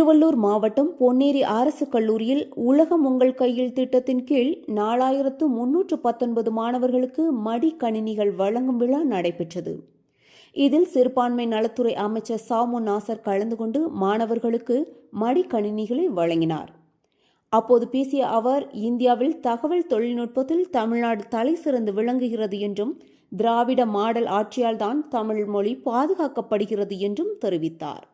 திருவள்ளூர் மாவட்டம் பொன்னேரி அரசு கல்லூரியில் உலகம் உங்கள் கையில் திட்டத்தின் கீழ் நாலாயிரத்து முன்னூற்று பத்தொன்பது மாணவர்களுக்கு மடிக்கணினிகள் வழங்கும் விழா நடைபெற்றது. இதில் சிறுபான்மை நலத்துறை அமைச்சர் சாமு நாசர் கலந்து கொண்டு மாணவர்களுக்கு மடிக்கணினிகளை வழங்கினார். அப்போது பேசிய அவர் இந்தியாவில் தகவல் தொழில்நுட்பத்தில் தமிழ்நாடு தலை சிறந்து விளங்குகிறது என்றும் திராவிட மாடல் ஆட்சியால்தான் தமிழ் மொழி பாதுகாக்கப்படுகிறது என்றும் தெரிவித்தார்.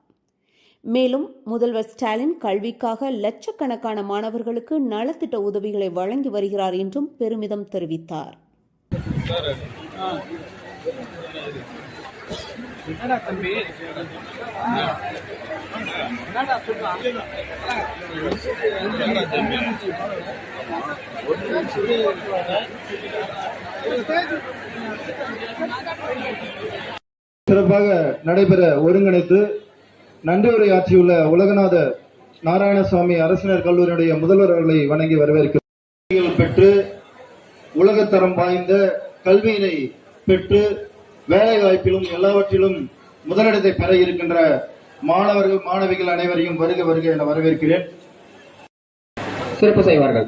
மேலும் முதல்வர் ஸ்டாலின் கல்விக்காக லட்சக்கணக்கான மாணவர்களுக்கு நலத்திட்ட உதவிகளை வழங்கி வருகிறார் என்றும் பெருமிதம் தெரிவித்தார். சிறப்பாக நடைபெற ஒருங்கிணைத்து நன்றி உரையாற்றியுள்ள உலகநாத நாராயணசுவாமி அரசினர் கல்லூரியுடைய முதல்வர் அவர்களை வணங்கி வரவேற்கிறோம் பெற்று உலகத்தரம் வாய்ந்த கல்வியினை பெற்று வேலை வாய்ப்பிலும் எல்லாவற்றிலும் முதலிடத்தை பெற இருக்கின்ற மாணவர்கள் மாணவிகள் அனைவரையும் வருக வருக என வரவேற்கிறேன். சிறப்பு செய்வார்கள்.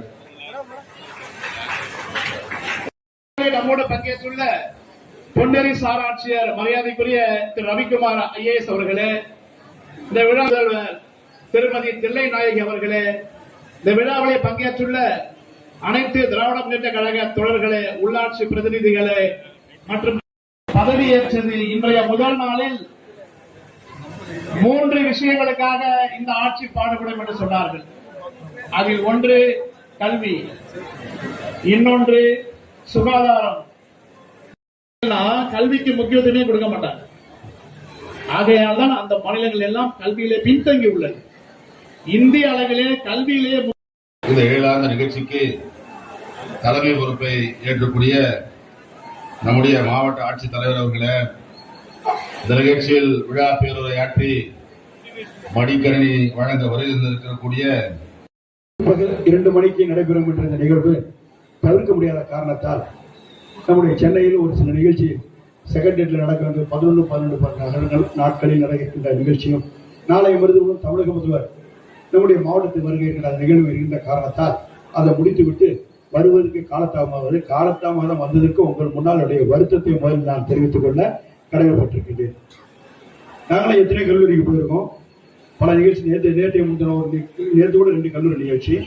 நம்மோடு பங்கேற்றுள்ள பொன்னேரி சார் ஆட்சியர் மரியாதைக்குரிய திரு ரவிக்குமார் ஐஏஎஸ் அவர்களே இந்த விழா முதல்வர் திருமதி தில்லை நாயகி அவர்களே இந்த விழாவிலே பங்கேற்றுள்ள அனைத்து திராவிட முன்னேற்ற கழக தொடர்களே உள்ளாட்சி பிரதிநிதிகளே மற்றும் பதவியேற்றது இன்றைய முதல் நாளில் மூன்று விஷயங்களுக்காக இந்த ஆட்சி பாடுபடும் என்று சொன்னார்கள். அதில் ஒன்று கல்வி இன்னொன்று சுகாதாரம். கல்விக்கு முக்கியத்துவமே கொடுக்க மாட்டாங்க. ஆகையால் தான் அந்த மாநிலங்கள் எல்லாம் கல்வியிலே பின்தங்கி உள்ளது. இந்திய அளவிலே கல்வியிலே இந்த ஏழாந்த நிகழ்ச்சிக்கு தலைமை பொறுப்பை ஏற்றக்கூடிய நம்முடைய மாவட்ட ஆட்சித்தலைவர் அவர்களே இந்த நிகழ்ச்சியில் விழா பேருரையாற்றி மடிக்கணினி வழங்க வருகின்றிருக்கக்கூடிய பகல் இரண்டு மணிக்கு நடைபெறும் என்ற இந்த நிகழ்வு தவிர்க்க முடியாத காரணத்தால் நம்முடைய சென்னையில் ஒரு சில நிகழ்ச்சி செகண்ட் டேட்ல நடக்கிறது பதினொன்று பன்னெண்டு பன்னெண்டு நாட்களில் நடக்கின்ற நிகழ்ச்சியும் நாளை மருத்துவம் தமிழக முதல்வர் நம்முடைய மாவட்டத்தில் வருகை இருக்கின்ற நிகழ்வு இருக்கின்ற காரணத்தால் அதை முடித்துவிட்டு வருவதற்கு காலத்தாமது காலத்தாமதம் வந்ததற்கு உங்கள் முன்னாளுடைய வருத்தத்தை முதலில் நான் தெரிவித்துக் கொள்ள கடமைப்பட்டிருக்கின்றேன். நாங்களும் எத்தனை கல்லூரிக்கு போயிருக்கோம். பல நிகழ்ச்சி நேற்று நேற்றைய முந்தின ஒரு நேற்று கூட ரெண்டு கல்லூரி நிகழ்ச்சி.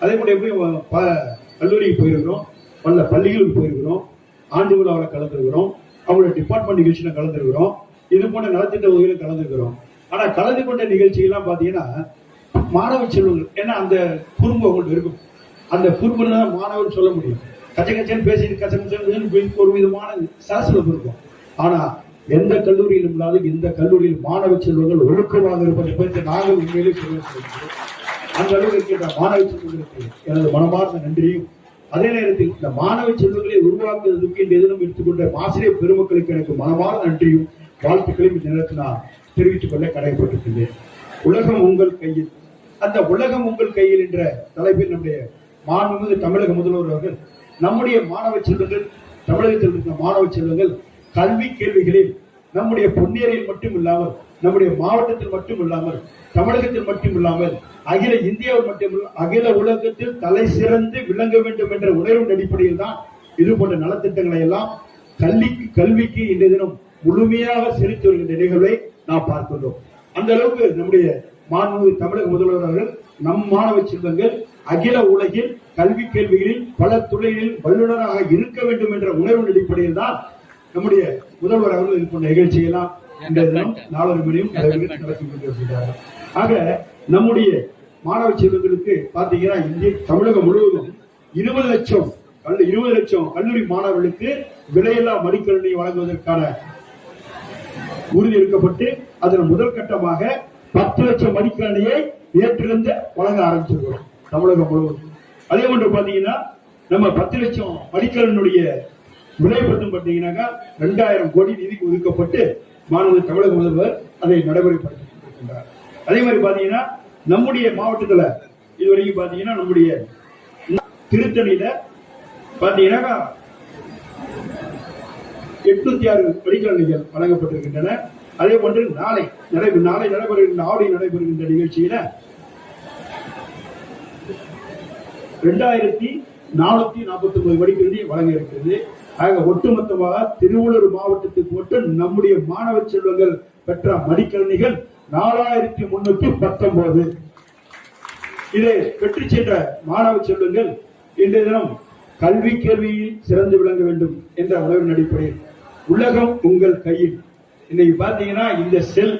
அதே போல எப்படி ப- கல்லூரிக்கு போயிருக்கிறோம். பல பள்ளிகளுக்கு போயிருக்கிறோம். ஆண்டு விழாவில் கலந்துருக்கிறோம். அவங்களோட டிபார்ட்மெண்ட் நிகழ்ச்சியில கலந்துருக்கிறோம். இது போன்ற நலத்திட்ட உதவியில கலந்துருக்கிறோம். ஆனா கலந்து கொண்ட நிகழ்ச்சிகள்லாம் பாத்தீங்கன்னா மாணவ செல்வங்கள் ஏன்னா அந்த குறும்பு அவங்கள்ட்ட இருக்கும். அந்த குறும்புல தான் மாணவர் சொல்ல முடியும். கச்ச கச்சன்னு பேசி கச்ச கச்சன்னு ஒரு விதமான சலசலப்பு இருக்கும் ஆனா எந்த கல்லூரியிலும் இல்லாத இந்த கல்லூரியில் மாணவ செல்வங்கள் ஒழுக்கமாக இருப்பதை பற்றி நாங்கள் உண்மையிலே சொல்ல அந்த அளவுக்கு இருக்கின்ற மாணவ செல்வங்களுக்கு எனது மனமார்ந்த நன்றியும் அதே நேரத்தில் இந்த மாணவ செல்வங்களை உருவாக்குவதற்கு இந்த தினம் எடுத்துக்கொண்ட ஆசிரியர் பெருமக்களுக்கு எனக்கு மனமான நன்றியும் வாழ்த்துக்களையும் இந்த நேரத்தில் நான் தெரிவித்துக் கொள்ள கடமைப்பட்டிருக்கின்றேன் உலகம் உங்கள் கையில். அந்த உலகம் உங்கள் கையில் என்ற தலைப்பில் நம்முடைய மாண்புமிகு தமிழக முதல்வர் அவர்கள் நம்முடைய மாணவ செல்வங்கள் தமிழகத்தில் இருக்கிற மாணவ செல்வங்கள் கல்வி கேள்விகளில் நம்முடைய பொன்னேரியில் மட்டும் இல்லாமல் நம்முடைய மாவட்டத்தில் மட்டும் இல்லாமல் தமிழகத்தில் மட்டும் இல்லாமல் அகில இந்தியாவில் மட்டுமல்ல அகில உலகத்தில் தலை சிறந்து விளங்க வேண்டும் என்ற உணர்வின் அடிப்படையில் தான் இது போன்ற நலத்திட்டங்களை எல்லாம் கல்விக்கு கல்விக்கு இன்றைய தினம் முழுமையாக செலுத்தி வருகின்ற நிகழ்வை நாம் பார்க்கின்றோம் அந்த அளவுக்கு நம்முடைய மாண்பு தமிழக முதல்வர் அவர்கள் நம் மாணவ செல்வங்கள் அகில உலகில் கல்வி கேள்விகளில் பல துறைகளில் வல்லுநராக இருக்க வேண்டும் என்ற உணர்வின் அடிப்படையில் தான் நம்முடைய முதல்வர் அவர்கள் இது போன்ற நிகழ்ச்சியெல்லாம் இந்த தினம் நாலரை மணியும் நடத்தி கொண்டிருக்கிறார்கள். ஆக நம்முடைய மாணவ செல்வங்களுக்கு பாத்தீங்கன்னா இந்திய தமிழகம் முழுவதும் இருபது லட்சம் இருபது லட்சம் கல்லூரி மாணவர்களுக்கு விலையில்லா மடிக்கணினி வழங்குவதற்கான உறுதி எடுக்கப்பட்டு அதன் முதல் கட்டமாக பத்து லட்சம் மடிக்கணினியை நேற்றிலிருந்து வழங்க ஆரம்பிச்சிருக்கிறோம் தமிழகம் முழுவதும். அதே போன்று பாத்தீங்கன்னா நம்ம பத்து லட்சம் மடிக்கணினுடைய விலை பத்தும் பார்த்தீங்கன்னாக்கா ரெண்டாயிரம் கோடி நிதி ஒதுக்கப்பட்டு மாநில தமிழக முதல்வர் அதை நடைமுறைப்படுத்தி கொண்டிருக்கின்றார். அதே மாதிரி பாத்தீங்கன்னா நம்முடைய மாவட்டத்துல இதுவரைக்கும் பாத்தீங்கன்னா நம்முடைய திருத்தணியில பார்த்தீங்கன்னா எட்நூத்தி ஆறு படிக்கல்விகள் வழங்கப்பட்டிருக்கின்றன. அதே போன்று நாளை நடை நாளை நடைபெறுகின்ற ஆவடி நடைபெறுகின்ற நிகழ்ச்சியில ரெண்டாயிரத்தி நானூத்தி நாற்பத்தி ஒன்பது மடிக்கல்வி வழங்க இருக்கிறது. ஆக ஒட்டுமொத்தமாக திருவள்ளூர் மாவட்டத்துக்கு மட்டும் நம்முடைய மாணவ செல்வங்கள் பெற்ற மடிக்கல்விகள் நாலாயிரத்தி முன்னூத்தி பத்தொன்பது. இதை வெற்றி சென்ற மாணவ செல்வங்கள் இன்றைய தினம் கல்வி கேள்வியில் சிறந்து விளங்க வேண்டும் என்ற உணர்வின் அடிப்படையில். உலகம் உங்கள் கையில். இன்னைக்கு பாத்தீங்கன்னா இந்த செல்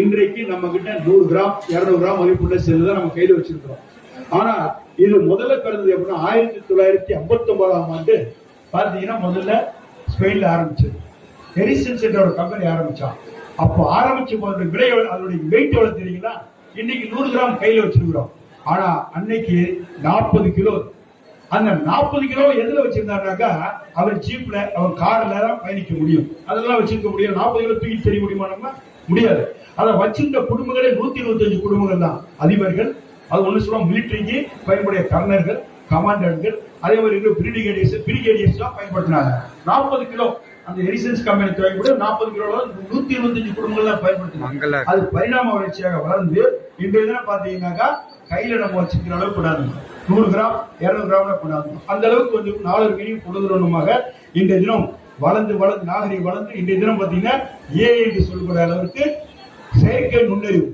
இன்றைக்கு நம்ம கிட்ட நூறு கிராம் இருநூறு கிராம் மதிப்புள்ள செல் தான் நம்ம கையில வச்சிருக்கிறோம். ஆனா இது முதல்ல பிறந்தது எப்படின்னா ஆயிரத்தி தொள்ளாயிரத்தி ஐம்பத்தி ஒன்பதாம் ஆண்டு பாத்தீங்கன்னா முதல்ல ஸ்பெயின்ல ஆரம்பிச்சது. எரிசன்ஸ் என்ற ஒரு கம்பெனி ஆரம்பிச்சான். அப்போ ஆரம்பிச்ச போது விலை அதனுடைய வெயிட் எவ்வளவு தெரியுங்களா? இன்னைக்கு நூறு கிராம் கையில வச்சிருக்கிறோம். ஆனா அன்னைக்கு நாற்பது கிலோ. அந்த நாற்பது கிலோ எதுல வச்சிருந்தாருனாக்கா அவர் ஜீப்ல அவர் கார்ல தான் பயணிக்க முடியும். அதெல்லாம் வச்சிருக்க முடியும் நாற்பது கிலோ தூக்கி தெரிய முடியுமா நம்ம? முடியாது. அதை வச்சிருந்த குடும்பங்களே நூத்தி இருபத்தஞ்சு குடும்பங்கள் தான். அதிபர்கள் அது ஒண்ணு சொல்லுவோம் மிலிட்டரிக்கு பயன்படைய கர்னர்கள் கமாண்டர்கள் அதே மாதிரி பிரிகேடியர்ஸ் பிரிகேடியர்ஸ் தான் பயன்படுத்தினாங்க. நாற்பது கிலோ. அந்த எரிசன்ஸ் கம்பெனி தேவைப்பட நாற்பது கிலோ நூத்தி இருபத்தஞ்சு குடும்பங்கள் தான் பயன்படுத்தினாங்க அது பரிணாம வளர்ச்சியாக வளர்ந்து இன்றைய தினம் பாத்தீங்கன்னாக்கா கையில நம்ம வச்சுக்கிற அளவுக்கு கூடாது. நூறு கிராம் இருநூறு கிராம்ல கூடாது. அந்த அளவுக்கு கொஞ்சம் நாலு மீனையும் கொடுக்கணுமாக இன்றைய தினம் வளர்ந்து வளர்ந்து நாகரிகம் வளர்ந்து இன்றைய தினம் பாத்தீங்கன்னா ஏ என்று சொல்லக்கூடிய அளவுக்கு செயற்கை நுண்ணறிவு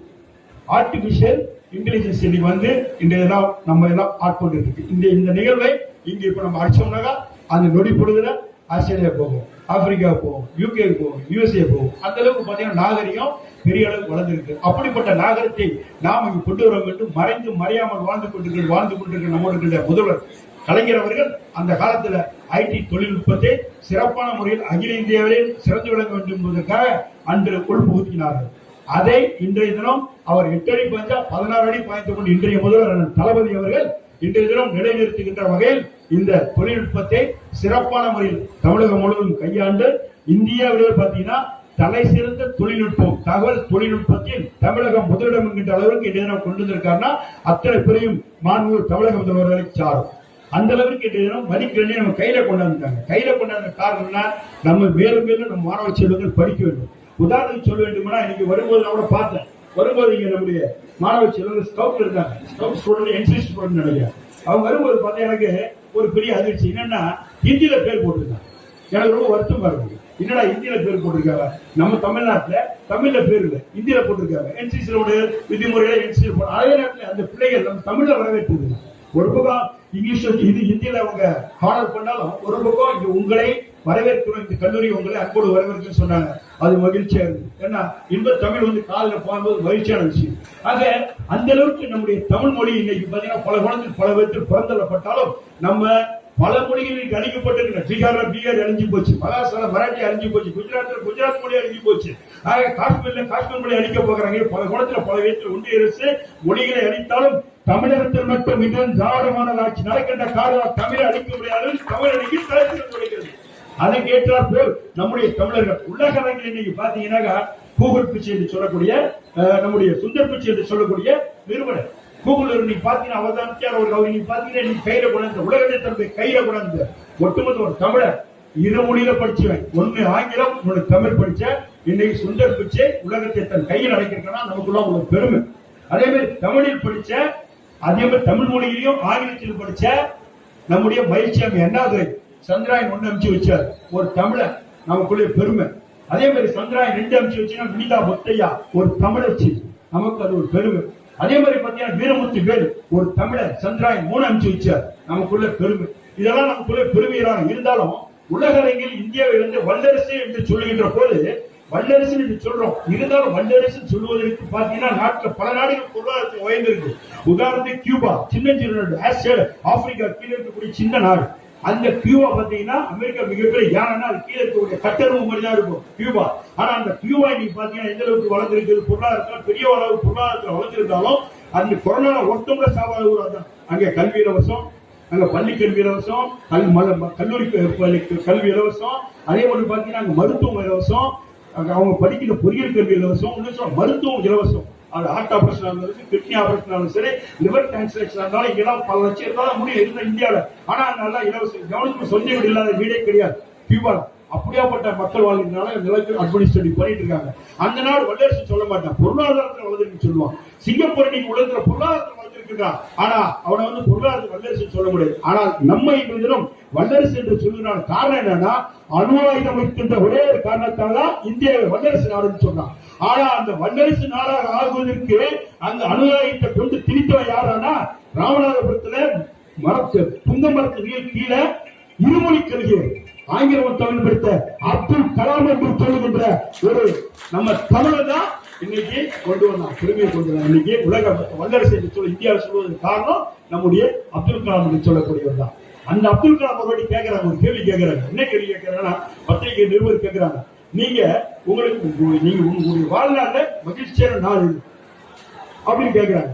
ஆர்டிபிஷியல் இன்டெலிஜென்ஸ் இன்னைக்கு வந்து இன்றைய எல்லாம் நம்ம எல்லாம் ஆட்கொண்டு இருக்கு. இந்த இந்த நிகழ்வை இங்க இப்ப நம்ம அடிச்சோம்னாக்கா அந்த நொடி பொழுதுல ஆஸ்திரேலியா போகும் ஆப்பிரிக்கா போகும் யூகே போகும் யூஎஸ்ஏ போகும் அந்த அளவுக்கு பார்த்தீங்கன்னா நாகரிகம் பெரிய அளவுக்கு வளர்ந்துருக்கு. அப்படிப்பட்ட நாகரிகத்தை நாம் இங்கு கொண்டு வர வேண்டும். மறைந்து மறையாமல் வாழ்ந்து கொண்டிருக்கிற வாழ்ந்து கொண்டிருக்கிற நம்மளுடைய முதல்வர் கலைஞர் அவர்கள் அந்த காலத்துல ஐடி தொழில்நுட்பத்தை சிறப்பான முறையில் அகில இந்தியாவிலே சிறந்து விளங்க வேண்டும் என்பதற்காக அன்று உள்புகுத்தினார்கள் அதை இன்றைய தினம் அவர் எட்டு அடி பதினாறு அடி பாய்ந்து கொண்டு இன்றைய முதல்வர் தளபதி அவர்கள் இன்றைய தினம் நிலைநிறுத்துகின்ற வகையில் இந்த தொழில்நுட்பத்தை சிறப்பான முறையில் தமிழகம் முழுவதும் கையாண்டு இந்தியாவிலே பார்த்தீங்கன்னா தலை சிறந்த தொழில்நுட்பம் தகவல் தொழில்நுட்பத்தில் தமிழகம் முதலிடம் என்கின்ற அளவிற்கு இன்றைய கொண்டு வந்திருக்காருன்னா அத்தனை பேரையும் மாண்பு தமிழக முதல்வர்களை சாரும். அந்த அளவுக்கு இன்றைய தினம் மதிக்கெண்ணை நம்ம கையில கொண்டாந்துட்டாங்க கையில கொண்டாந்த காரணம்னா நம்ம மேலும் மேலும் நம்ம மாணவ செல்வங்கள் படிக்க வேண்டும். உதாரணத்துக்கு சொல்ல வேண்டும்னா இன்னைக்கு வரும்போது நான் கூட பார்த்தேன். வரும்போது இங்க நம்முடைய மாணவ செல்வங்கள் ஸ்கவுட் இருக்காங்க. ஸ்கவுட் ஸ்டூடெண்ட் என்சிசி ஸ்டூடெண்ட் நினைக்கிறேன் அவங்க வரும்போது பார்த்தா எனக்கு ஒரு பெரிய அதிர்ச்சி. என்னன்னா ஹிந்தியில பேர் போட்டிருக்காங்க. எனக்கு ரொம்ப வருத்தமா இருக்கு. என்னடா ஹிந்தியில பேர் போட்டிருக்காங்க? நம்ம தமிழ்நாட்டில் தமிழ்ல பேர் இல்லை. ஹிந்தியில போட்டிருக்காங்க. என்சிசியோட விதிமுறையில என்சிசி அதே நேரத்தில் அந்த பிள்ளைகள் நம்ம தமிழ்ல வரவேற்றது ஒரு பக்கம் இங்கிலீஷ் வச்சு இது ஹிந்தியில அவங்க ஆர்டர் பண்ணாலும் ஒரு பக்கம் இங்க உங்களை வரவேற்கிறோம் இந்த கல்லூரி உங்களை அன்போடு வரவேற்கிறேன்னு சொன்னாங்க. அது மகிழ்ச்சியா இருந்தது ஏன்னா இன்ப தமிழ் வந்து காலில் போகும்போது மகிழ்ச்சியான விஷயம் ஆக அந்த அளவுக்கு நம்முடைய தமிழ் மொழி இன்னைக்கு பாத்தீங்கன்னா பல குழந்தை பல பேருக்கு பிறந்தப்பட்டாலும் நம்ம பல மொழிகள் அழிக்கப்பட்டிருக்கிற பீகார்ல பீகார் அழிஞ்சு போச்சு மகாராஷ்டிரா மராட்டி அழிஞ்சு போச்சு குஜராத்ல குஜராத் மொழி அழிஞ்சு போச்சு. ஆக காஷ்மீர்ல காஷ்மீர் மொழி அழிக்க போகிறாங்க பல குணத்துல பல வீட்டில் ஒன்றிய அரசு மொழிகளை அழித்தாலும் தமிழகத்தில் மட்டும் மிகவும் தாராளமான ஆட்சி நடக்கின்ற காரணம் தமிழை அழிக்க முடியாது தமிழ் அணிக்கு தலைத்து அதை கேட்டால் போல் நம்முடைய தமிழர்கள் உலக அரங்கில் இன்னைக்கு பாத்தீங்கன்னாக்கா கூகுள் பிச்சை என்று சொல்லக்கூடிய நம்முடைய சுந்தர் பிச்சை என்று சொல்லக்கூடிய நிறுவனர். கூகுள் இன்னைக்கு பாத்தீங்கன்னா அவர் தான் முக்கிய அவர் இன்னைக்கு பாத்தீங்கன்னா இன்னைக்கு கையில கொண்டாந்து உலகத்தை தன்னுடைய கையில கொண்டாந்து ஒட்டுமொத்த ஒரு தமிழர் இரு மொழியில படிச்சுவேன். ஒண்ணு ஆங்கிலம் ஒண்ணு தமிழ் படிச்ச இன்னைக்கு சுந்தர் பிச்சை உலகத்தை தன் கையில் அடைக்கிறதுனா நமக்குள்ள ஒரு பெருமை. அதே மாதிரி தமிழில் படிச்ச அதே மாதிரி தமிழ் மொழியிலையும் ஆங்கிலத்தில் படிச்ச நம்முடைய மகிழ்ச்சியாமி என்னாவது சந்திராயன் ஒண்ணு அமிச்சு வச்சார். ஒரு தமிழர் நமக்குள்ளே பெருமை. அதே மாதிரி சந்திராயன் ரெண்டு அமிச்சு வச்சுன்னா வினிதா முத்தையா ஒரு தமிழச்சி நமக்கு அது ஒரு பெருமை. அதே மாதிரி பாத்தீங்கன்னா வீரமுத்து வேலு ஒரு தமிழர் சந்திராயன் மூணு அமிச்சு வச்சார். நமக்குள்ள பெருமை. இதெல்லாம் நமக்குள்ளே பெருமையாக இருந்தாலும் உலக அரங்கில் இந்தியாவிலிருந்து வல்லரசு என்று சொல்லுகின்ற போது வல்லரசு என்று சொல்றோம். இருந்தாலும் வல்லரசு சொல்லுவதற்கு பாத்தீங்கன்னா நாட்டில் பல நாடுகள் பொருளாதாரத்தை உயர்ந்திருக்கு உதாரணத்துக்கு கியூபா சின்ன சின்ன ஆசியா ஆப்பிரிக்கா கீழே இருக்கக்கூடிய சின்ன நாடு. அந்த கியூபா பாத்தீங்கன்னா அமெரிக்கா மிகப்பெரிய யானைன்னா அது கீழே இருக்கக்கூடிய கட்டணம் மாதிரி தான் இருக்கும் கியூபா. ஆனா அந்த கியூபா நீங்க பாத்தீங்கன்னா எந்த அளவுக்கு வளர்ந்துருக்குது பொருளாதாரத்துல பெரிய அளவு பொருளாதாரத்துல வளர்ந்துருந்தாலும் அந்த கொரோனா ஒருத்தவங்க சாவாத ஊரா தான் அங்க கல்வி இலவசம் அங்க பள்ளி கல்வி இலவசம் கல் கல்லூரி பள்ளி- கல்வி இலவசம் அதே மாதிரி பாத்தீங்கன்னா அங்க மருத்துவம் இலவசம் அவங்க படிக்கிற பொறியியல் கல்வி இலவசம் மருத்துவம் இலவசம். அது ஹார்ட் ஆபரேஷன் இருந்தாலும் கிட்னி ஆபரேஷன் இருந்தாலும் சரி லிவர் டிரான்ஸ்லேஷன் இருந்தாலும் இங்கெல்லாம் பல லட்சம் இருந்தாலும் முடியும் இருந்த இந்தியாவில். ஆனா நல்லா இலவச கவனிச்சு சொந்த வீடு இல்லாத வீடே கிடையாது. கியூபா அப்படியாப்பட்ட மக்கள் வாழ்கின்றனால நிலத்தில் அட்மினிஸ்ட்ரேட்டிவ் பண்ணிட்டு இருக்காங்க. அந்த நாடு வல்லரசு சொல்ல மாட்டான். பொருளாதாரத்தில் வளர்ந்துருக்கு சொல்லுவான். சிங்கப்பூர் நீங்க உலகத்துல பொருளாதாரத்தில் வளர்ந்திருக்கின்றான் ஆனா அவனை வந்து பொருளாதாரத்தில் வல்லரசு சொல்ல முடியாது. ஆனால் நம்ம இன்றைய தினம் வல்லரசு என்று சொல்லுகிறான் காரணம் என்னன்னா அணு ஆயுதம் வைக்கின்ற ஒரே ஒரு காரணத்தால் தான் இந்தியாவை வல்லரசு நாடுன்னு சொன்னான். ஆனா அந்த வல்லரசு நாடாக ஆகுவதற்கு அந்த அனுதாயத்தை கொண்டு திணித்தவன் யாரானா ராமநாதபுரத்துல மரத்து புங்க மரத்துக்கு கீழே இருமொழி கொள்கை ஆங்கிலம் தமிழ் படித்த அப்துல் கலாம் என்று சொல்லுகின்ற ஒரு நம்ம தமிழை தான் இன்னைக்கு கொண்டு வந்தான் பெருமையை கொண்டு வந்தான். இன்னைக்கு உலக வல்லரசு என்று சொல்ல இந்தியாவை சொல்வதற்கு காரணம் நம்முடைய அப்துல் கலாம் என்று சொல்லக்கூடியவர் தான். அந்த அப்துல் கலாம் ஒரு கேட்கிறாங்க ஒரு கேள்வி கேட்கிறாங்க என்ன கேள்வி கேட்கிறாங்கன்னா பத்திரிகை நிருபர் கேட்கிறாங்க நீங்க உங்களுக்கு நீங்க உங்களுடைய வாழ்நாள்ல மகிழ்ச்சியான நாள் அப்படின்னு கேட்கிறாங்க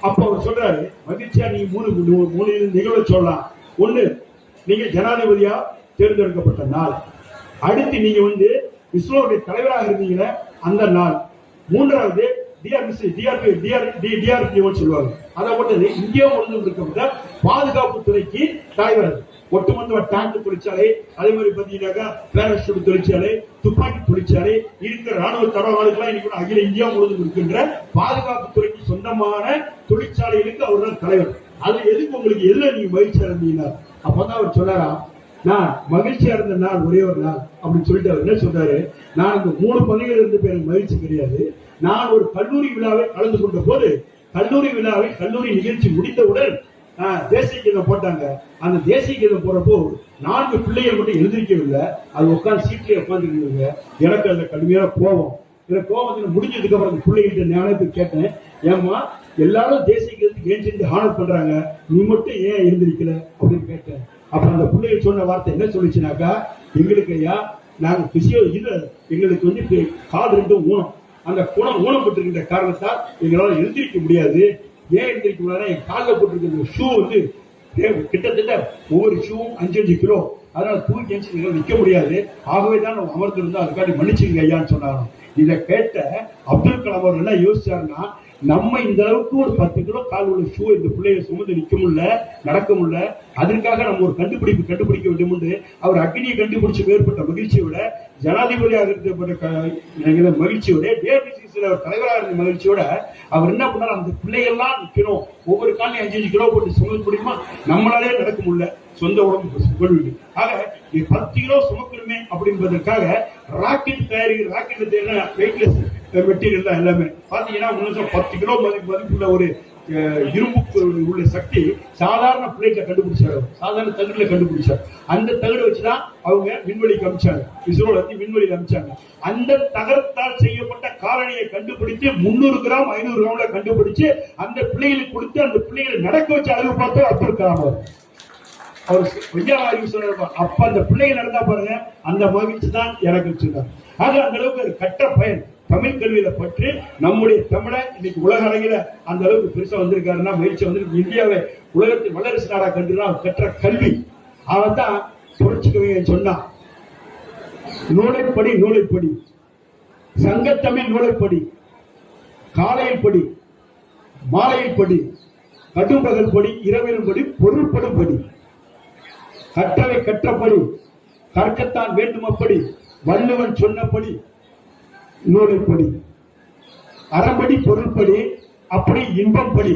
அப்ப அவர் சொல்றாரு மகிழ்ச்சியா நீங்க மூணு மூணு- மூணு நிகழ்வு சொல்லலாம். ஒண்ணு நீங்க ஜனாதிபதியா தேர்ந்தெடுக்கப்பட்ட நாள். அடுத்து நீங்க வந்து இஸ்ரோவுடைய தலைவராக இருந்தீங்களே அந்த நாள். மூன்றாவது டிஆர்பிசி டிஆர்பி டிஆர் டிஆர்பிஓ சொல்லுவாங்க. அதை போட்டது இந்தியா முழுவதும் இருக்கப்பட்ட பாதுகாப்பு துறைக்கு தலைவர் ஒட்டுமொத்த டேங்க் தொழிற்சாலை அதே மாதிரி பாத்தீங்கன்னாக்கா பேராசூட் தொழிற்சாலை துப்பாக்கி தொழிற்சாலை இருக்கிற ராணுவ தரவாளுக்கெல்லாம் இன்னைக்கு அகில இந்தியா முழுவதும் இருக்கின்ற பாதுகாப்பு துறைக்கு சொந்தமான தொழிற்சாலைகளுக்கு அவர் தான் தலைவர். அது எதுக்கு உங்களுக்கு எதுல நீங்க மகிழ்ச்சியா இருந்தீங்கன்னா அப்பதான் அவர் சொன்னாரா நான் மகிழ்ச்சியா இருந்த நாள் ஒரே ஒரு நாள் அப்படின்னு சொல்லிட்டு அவர் என்ன சொல்றாரு நான் இந்த மூணு பதவிகள் இருந்து எனக்கு மகிழ்ச்சி கிடையாது. நான் ஒரு கல்லூரி விழாவை கலந்து கொண்ட போது கல்லூரி விழாவை கல்லூரி நிகழ்ச்சி முடித்தவுடன் தேசிய கீதம் போட்டாங்க. அந்த தேசிய கீதம் போறப்போ நான்கு பிள்ளைகள் மட்டும் எழுந்திருக்கவில்லை. அது உட்காந்து சீட்லயே உட்காந்துருக்கீங்க எனக்கு அந்த கடுமையான கோபம். இந்த கோபத்தில் முடிஞ்சதுக்கு அப்புறம் அந்த பிள்ளைகிட்ட நானே போய் கேட்டேன். ஏம்மா எல்லாரும் தேசிய கீதத்துக்கு ஏன் ஹானர் பண்றாங்க? நீ மட்டும் ஏன் எழுந்திருக்கல? அப்படின்னு கேட்டேன். அப்ப அந்த பிள்ளைகள் சொன்ன வார்த்தை என்ன சொல்லிச்சுனாக்கா எங்களுக்கு ஐயா நாங்கள் பிசியோ இல்லை எங்களுக்கு வந்து கால் ரெண்டும் ஊனம். அந்த குணம் ஊனப்பட்டிருக்கின்ற காரணத்தால் எங்களால் எழுந்திருக்க முடியாது. ஏன் எழுந்திருக்க முடியாது என் காலில் போட்டிருக்கிற ஷூ வந்து கிட்டத்தட்ட ஒவ்வொரு ஷூவும் அஞ்சு அஞ்சு கிலோ. அதனால தூக்கி எஞ்சி எங்களால் நிக்க முடியாது. ஆகவே தான் நம்ம அமர்ந்திருந்தோம் அதுக்காண்டி மன்னிச்சுங்க ஐயான்னு சொன்னாங்க இதை கேட்ட அப்துல் கலாம் அவர் என்ன யோசிச்சாருன்னா நம்ம இந்த அளவுக்கு ஒரு பத்து கிலோ கால் உள்ள ஷூ இந்த பிள்ளைய சுமந்து நிற்க முடியல நடக்க முடியல அதற்காக நம்ம ஒரு கண்டுபிடிப்பு கண்டுபிடிக்க வேண்டும் என்று அவர் அக்னியை கண்டுபிடிச்சு மேற்பட்ட மகிழ்ச்சியை விட ஜனாதிபதியாக இருந்தப்பட்ட மகிழ்ச்சியோட அவர் தலைவராக இருந்த மகிழ்ச்சியோட அவர் என்ன பண்ணார்? அந்த பிள்ளைகள்லாம் நிற்கணும் ஒவ்வொரு காலையும் அஞ்சு அஞ்சு கிலோ போட்டு சுமக்க முடியுமா? நம்மளாலே நடக்க முடியல. சொந்த உடம்பு கொள்வது ஆக பத்து கிலோ சுமக்கணுமே அப்படின்றதற்காக ராக்கெட் தயாரிக்கிற ராக்கெட் என்ன வெயிட்லெஸ் மெட்டீரியல் தான் எல்லாமே பார்த்தீங்கன்னா உங்களுக்கு பத்து கிலோ மதிப்பு மதிப்புள்ள ஒரு அஹ், இரும்புக்கு உள்ள சக்தி சாதாரண பிளேட்ல கண்டுபிடிச்சாரு சாதாரண தகுடுல கண்டுபிடிச்சார். அந்த தகுடு வச்சுதான் அவங்க விண்வெளிக்கு அமிச்சாங்க. இஸ்ரோல இருந்து விண்வெளியில் அமிச்சாங்க. அந்த தகரத்தால் செய்யப்பட்ட காலணியை கண்டுபிடித்து முந்நூறு கிராம் ஐநூறு கிராம்ல கண்டுபிடிச்சு அந்த பிள்ளைகளுக்கு கொடுத்து அந்த பிள்ளைகளை நடக்க வச்ச அளவு பார்த்தா அப்துல் கலாம் அவர். அவர் விஞ்ஞான அறிவு சொன்னார் அப்ப அந்த பிள்ளைகள் நடந்தா பாருங்க அந்த மகிழ்ச்சி தான் எனக்கு வச்சிருந்தார். ஆக அந்த அளவுக்கு கட்ட பயன். தமிழ் கல்வியில பற்றி நம்முடைய தமிழை இன்னைக்கு உலக அரங்கில அந்த அளவுக்கு பெருசா வந்திருக்காருன்னா முயற்சி வந்து இந்தியாவை உலகத்தின் வல்லரசு நாடா கண்டுனா கற்ற கல்வி. அவன் தான் புரட்சி கவிஞன் சொன்னான் நூலைப்படி நூலைப்படி சங்கத்தமிழ் நூலைப்படி காலையில் படி மாலையில் படி கடும்பகல் படி இரவிலும் படி பொருள்படும் படி கற்றவை கற்றபடி கற்கத்தான் வேண்டும் அப்படி வள்ளுவன் சொன்னபடி நூலைப்படி அறம்படி பொருள்படி அப்படி இன்பம் படி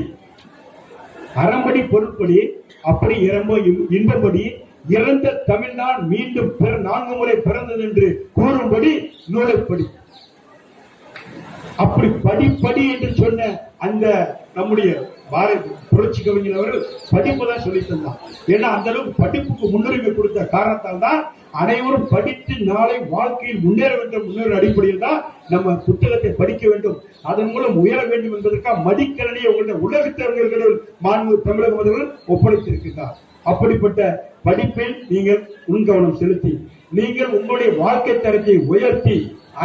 அறம்படி பொருட்படி அப்படி இறம்ப இன்பப்படி இறந்த தமிழ்நாடு மீண்டும் பிற நான்கு முறை பிறந்தது என்று கூறும்படி நூலைப்படி அப்படி படிப்படி என்று சொன்ன அந்த நம்முடைய பாரதி புரட்சி கவிஞர் அவர்கள் படிப்பு தான் சொல்லி தந்தான் ஏன்னா அந்த அளவுக்கு படிப்புக்கு முன்னுரிமை கொடுத்த காரணத்தால் தான் அனைவரும் படித்து நாளை வாழ்க்கையில் முன்னேற வேண்டும் முன்னேற அடிப்படையில் தான் நம்ம புத்தகத்தை படிக்க வேண்டும். அதன் மூலம் உயர வேண்டும் என்பதற்காக மடிக்கலனை உங்களுடைய உலகத்தவர்கள் மாண்பு தமிழக முதல்வர் ஒப்படைத்திருக்கிறார். அப்படிப்பட்ட படிப்பில் நீங்கள் உள்கவனம் செலுத்தி நீங்கள் உங்களுடைய வாழ்க்கை தரத்தை உயர்த்தி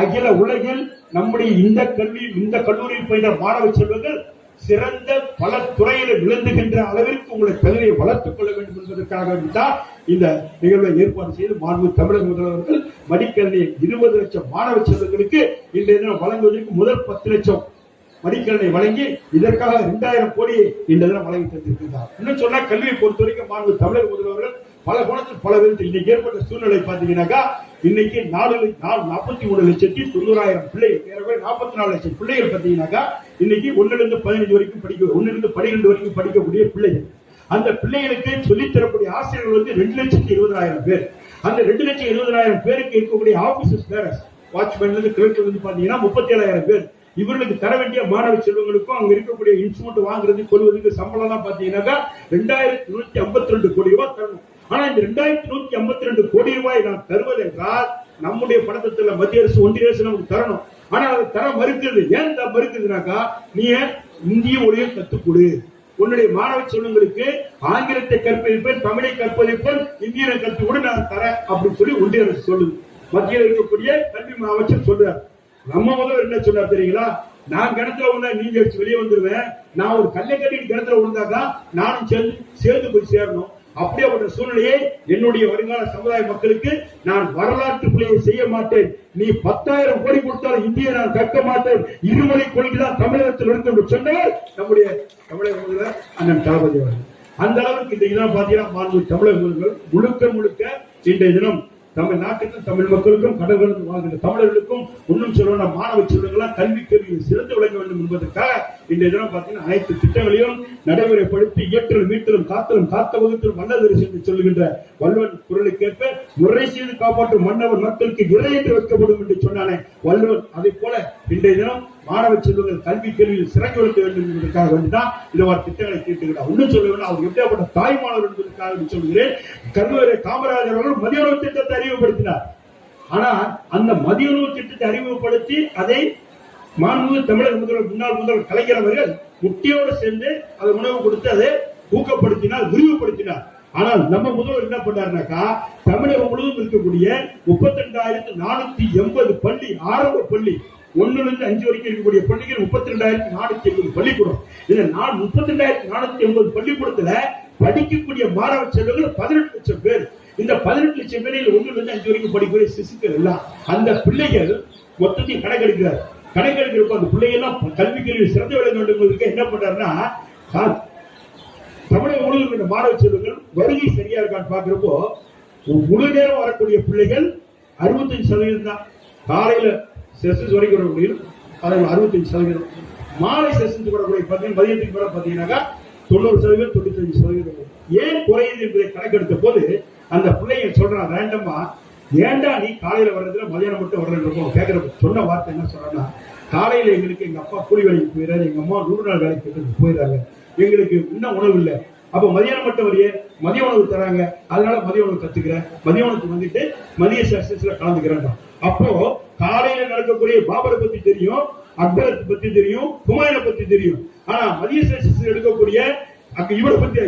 அகில உலகில் நம்முடைய இந்த கல்வி இந்த கல்லூரியில் பயின்ற மாணவ செல்வங்கள் சிறந்த பல துறையில விளந்துகின்ற அளவிற்கு உங்களை கல்வியை வளர்த்துக் கொள்ள வேண்டும் என்பதற்காக தான் இந்த நிகழ்வை ஏற்பாடு செய்து மாண்பு தமிழக முதல்வர்கள் மடிக்கல்வியை இருபது லட்சம் மாணவ செல்வங்களுக்கு இன்றைய தினம் வழங்குவதற்கு முதல் பத்து லட்சம் மடிக்கல்லை வழங்கி இதற்காக இரண்டாயிரம் கோடி இன்றைய தினம் வழங்கி தந்திருக்கிறார் இன்னும் சொன்னா கல்வியை பொறுத்த வரைக்கும் மாண்பு தமிழக முதல்வர்கள் பல கோணத்தில் பல விதத்தில் இன்னைக்கு ஏற்பட்ட சூழ்நிலை பாத்தீங்கன்னாக்கா இன்னைக்கு நாலு நாலு நாற்பத்தி மூணு லட்சத்தி தொண்ணூறாயிரம் பிள்ளைகள் நாற்பத்தி நாலு லட்சம் பிள்ளைகள் பாத்தீங்கன்னாக்கா இன்னைக்கு ஒன்னிலிருந்து பதினஞ்சு வரைக்கும் படிக்க ஒன்னிலிருந்து இருந்து பன்னிரெண்டு வரைக்கும் படிக்கக்கூடிய பிள்ளைகள். அந்த பிள்ளைகளுக்கு சொல்லித் தரக்கூடிய ஆசிரியர்கள் வந்து ரெண்டு லட்சத்தி இருபதாயிரம் பேர். அந்த ரெண்டு லட்சம் இருபதாயிரம் பேருக்கு இருக்கக்கூடிய ஆபீசர்ஸ் பேரஸ் வாட்ச்மேன்ல இருந்து கிளர்க்ல இருந்து பாத்தீங்கன்னா முப்பத்தி ஏழாயிரம் பேர். இவர்களுக்கு தர வேண்டிய மாணவ செல்வங்களுக்கும் அங்க இருக்கக்கூடிய இன்ஸ்ட்ருமெண்ட் வாங்குறது கொள்வதற்கு சம்பளம் தான் பாத்தீங்கன்னாக்கா ரெண்டாயிரத்தி நூத்தி ஐம்பத்தி ரெண்டு கோடி ரூபாய் தரணும். ஆனா இந்த ரெண்டாயிரத்தி நூத்தி ஐம்பத்தி ரெண்டு கோடி ரூபாய் நான் தருவது என்றால் நம்முடைய படத்துல மத்திய அரசு ஒன்றிய அரசு நமக்கு தரணும். ஆனா அது தர மறுக்கிறது. ஏன் த- மறுக்குதுனாக்கா நீ இந்திய மொழியை கத்துக்கொடு. உன்னுடைய மாணவ சொல்லுங்களுக்கு ஆங்கிலத்தை கற்பிப்பேன் தமிழை கற்பதிப்பேன் இந்தியனை கற்று கூட நான் தரேன் அப்படின்னு சொல்லி ஒன்றிய அரசு சொல்லுது. மத்தியில் இருக்கக்கூடிய கல்வி அமைச்சர் சொல்றார். நம்ம முதல்வர் என்ன சொன்னார் தெரியுங்களா? நான் கிணத்துல விழுந்தா நீங்க வெளியே வந்துருவேன். நான் ஒரு கல்லை கட்டிட்டு கிணத்துல விழுந்தாக்கா நானும் சேர்ந்து சேர்ந்து போய் சேரணும். அப்படியேப்பட்ட சூழ்நிலையை என்னுடைய வருங்கால சமுதாய மக்களுக்கு நான் வரலாற்று பிள்ளையை செய்ய மாட்டேன். நீ பத்தாயிரம் கோடி கொடுத்தாலும் இந்திய நான் கற்க மாட்டேன். இருமொழி கொள்கைதான் தமிழகத்தில் இருந்து சொன்னவர் நம்முடைய தமிழக முதல்வர் அண்ணன் தளபதி அவர்கள். அந்த அளவுக்கு இந்த தினம் பாத்தீங்கன்னா மாண்பு தமிழக முதல்வர் முழுக்க முழுக்க இன்றைய தினம் தமிழ் நாட்டுக்கும் தமிழ் மக்களுக்கும் கடவுளுக்கு வாழ்கிற தமிழர்களுக்கும் இன்னும் சொல்லணும் மாணவ செல்வங்களாம் கல்வி கல்வியில் சிறந்து விளங்க வேண்டும் என்பதற்காக இந்த தினம் பார்த்தீங்கன்னா அனைத்து திட்டங்களையும் நடைமுறைப்படுத்தி இயற்றல் மீட்டலும் காத்தலும் காத்த வகுத்தலும் மன்னதரிசி என்று சொல்லுகின்ற வள்ளுவன் குரலுக்கேற்ப முறை செய்து காப்பாற்றும் மன்னவர் மக்களுக்கு இறை என்று வைக்கப்படும் என்று சொன்னானே வல்லுவன் அதை போல இன்றைய தினம் மாணவ செல்வங்கள் கல்வி கேள்வியில் சிறங்கி விளக்க வேண்டும் என்பதற்காக வேண்டிதான் இந்த ஒரு திட்டங்களை தீட்டுகிறார். இன்னும் சொல்ல வேண்டும். அவர் எப்படியாப்பட்ட தாய்மானவர் என்பதற்காக சொல்கிறேன். கல்லூரி காமராஜர் அவர்கள் மதிய உணவு திட்டத்தை அறிமுகப்படுத்தினார். ஆனா அந்த மதிய உணவு திட்டத்தை அறிமுகப்படுத்தி அதை மாண்புமிகு தமிழக முதல்வர் முன்னாள் முதல்வர் கலைஞர் அவர்கள் முட்டியோடு சேர்ந்து அதை உணவு கொடுத்து அதை ஊக்கப்படுத்தினார் விரிவுபடுத்தினார். ஆனால் நம்ம முதல்வர் என்ன பண்ணாருனாக்கா தமிழகம் முழுவதும் இருக்கக்கூடிய முப்பத்தி ரெண்டாயிரத்தி நானூத்தி எண்பது பள்ளி ஆரம்ப பள்ளி ஒண்ணுல அஞ்சு வரைக்கும் இருக்கக்கூடிய பள்ளிகள் முப்பத்தி ரெண்டாயிரத்தி நானூத்தி எண்பது பள்ளிக்கூடம். இதுல நான் முப்பத்தி ரெண்டாயிரத்தி நானூத்தி எண்பது பள்ளிக்கூடத்துல படிக்கக்கூடிய மாணவ செல்வங்கள் பதினெட்டு லட்சம் பேர். இந்த பதினெட்டு லட்சம் பேரில் ஒண்ணுல அஞ்சு வரைக்கும் படிக்கக்கூடிய சிசுக்கள் எல்லாம் அந்த பிள்ளைகள் மொத்தத்தையும் கணக்கெடுக்கிறார் கணக்கெடுக்கிறப்ப அந்த பிள்ளைகள்லாம் கல்வி கல்வி சிறந்து விளங்க வேண்டும் என்ன பண்றாருன்னா தமிழக முழுவதும் இந்த மாணவ செல்வங்கள் வருகை சரியா இருக்கான்னு பாக்குறப்போ முழு நேரம் வரக்கூடிய பிள்ளைகள் அறுபத்தஞ்சு சதவீதம் தான். காலையில செஸ் வரைக்கும் முடியும். அதில் அறுபத்தஞ்சு சதவீதம். மாலை செஷன்ஸ் வரக்கூடிய பார்த்தீங்கன்னா மதியத்துக்கு மேல பார்த்தீங்கன்னாக்கா தொண்ணூறு சதவீதம் தொண்ணூத்தஞ்சு சதவீதம் ஏன் குறையுது என்பதை கணக்கெடுத்த போது அந்த பிள்ளைங்க சொல்றான் ரேண்டமா ஏன்டா நீ காலையில வர்றதுல மதியானம் மட்டும் வர்றதுப்போ கேட்கறப்ப சொன்ன வார்த்தை என்ன சொல்றேன்னா காலையில எங்களுக்கு எங்க அப்பா கூலி வேலைக்கு போயிடாரு எங்க அம்மா நூறு நாள் வேலைக்கு போயிட்டு போயிடுறாங்க எங்களுக்கு இன்னும் உணவு இல்லை. அப்ப மதியானம் மட்டும் வரையே. மதிய உணவு தராங்க. அதனால மதிய உணவு கத்துக்கிறேன். மதிய உணவுக்கு வந்துட்டு மதிய செஷன்ஸ்ல கலந்துக்கிறேன் அப்போ காலையில நடக்கக்கூடிய பாபரை பத்தி தெரியும் அக்பரை பத்தி தெரியும் குமாரனை பத்தி தெரியும். ஆனா மதிய எடுக்கக்கூடிய அங்க இவரை பத்தி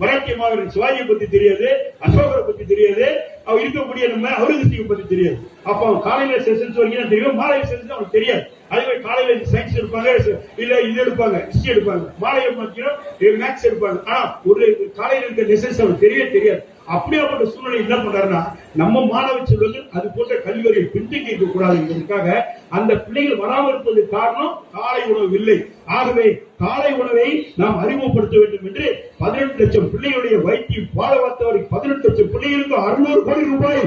மராட்டிய மாவீரன் சிவாஜியை பத்தி தெரியாது அசோகரை பத்தி தெரியாது அவர் இருக்கக்கூடிய நம்ம அவுரங்கசீவை பத்தி தெரியாது. அப்ப அவன் காலையில செஷன்ஸ் வரைக்கும் தெரியும்? மாலை செஷன்ஸ் அவனுக்கு தெரியாது. அதே மாதிரி காலையில சயின்ஸ் எடுப்பாங்க இல்ல இது எடுப்பாங்க ஹிஸ்டரி எடுப்பாங்க. மாலை மாத்திரம் மேக்ஸ் எடுப்பாங்க. ஆனா ஒரு காலையில இருக்க லெசன்ஸ் அவனுக்கு தெரியவே தெரியாது. அப்படியாப்பட்ட சூழ்நிலை என்ன பண்றாருன்னா நம்ம மாணவ செல்வங்கள் அது போன்ற கல்வியை பின்தங்கி இருக்க கூடாது என்பதற்காக அந்த பிள்ளைகள் வராமல் இருப்பதற்கு காரணம் காலை உணவு இல்லை. ஆகவே காலை உணவை நாம் அறிமுகப்படுத்த வேண்டும் என்று பதினெட்டு லட்சம் பிள்ளைகளுடைய வைத்தியம் வாழ பார்த்தவரை பதினெட்டு லட்சம் பிள்ளைகளுக்கு அறுநூறு கோடி ரூபாய்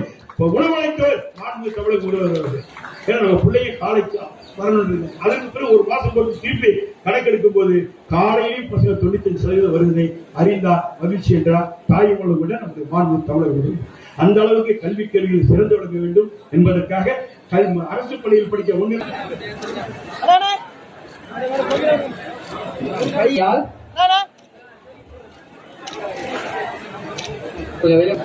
உணவளித்தவர் நான்கு தமிழக முதல்வர். ஏன்னா நம்ம பிள்ளைங்க காலைக்கு வரணும் அதற்கு பிறகு ஒரு மாசம் போட்டு திருப்பி கணக்கெடுக்கும் போது காலையிலும் பசங்க தொண்ணூத்தஞ்சு சதவீதம் வருவதை அறிந்தார் மகிழ்ச்சி என்றார் தாய்மொழி விட நம்முடைய மாண்பு தமிழக முதல்வர். அந்த அளவுக்கு கல்வி கல்வியில் சிறந்து விளங்க வேண்டும் என்பதற்காக அரசு பள்ளியில் படிக்க ஒன்று கையால் கொஞ்சம் வெளியே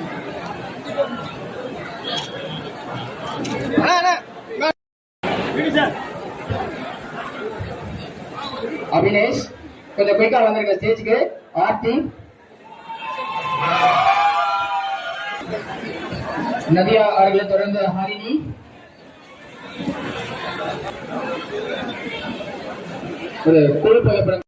அபினேஷ் கொஞ்சம் குயிக்கா வந்திருக்க ஸ்டேஜுக்கு ஆர்த்தி. நதியா அவர்களை தொடர்ந்து ஹரிணி. ஒரு குழு புகைப்படம்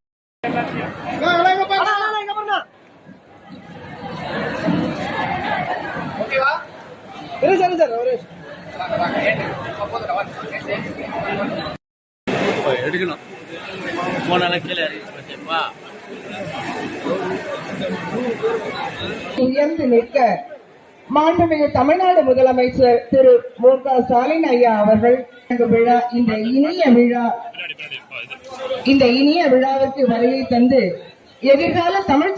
எடுக்கணும். போனால கீழே உயர்ந்து நிற்க மாண்புமிகு தமிழ்நாடு முதலமைச்சர் திரு மு க ஸ்டாலின் ஐயா அவர்கள் விழா இந்த இனிய விழா இந்த இனிய விழாவிற்கு வருகை தந்து எதிர்கால தமிழ்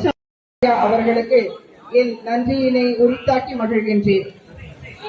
அவர்களுக்கு என் நன்றியினை உரித்தாக்கி மகிழ்கின்றேன்.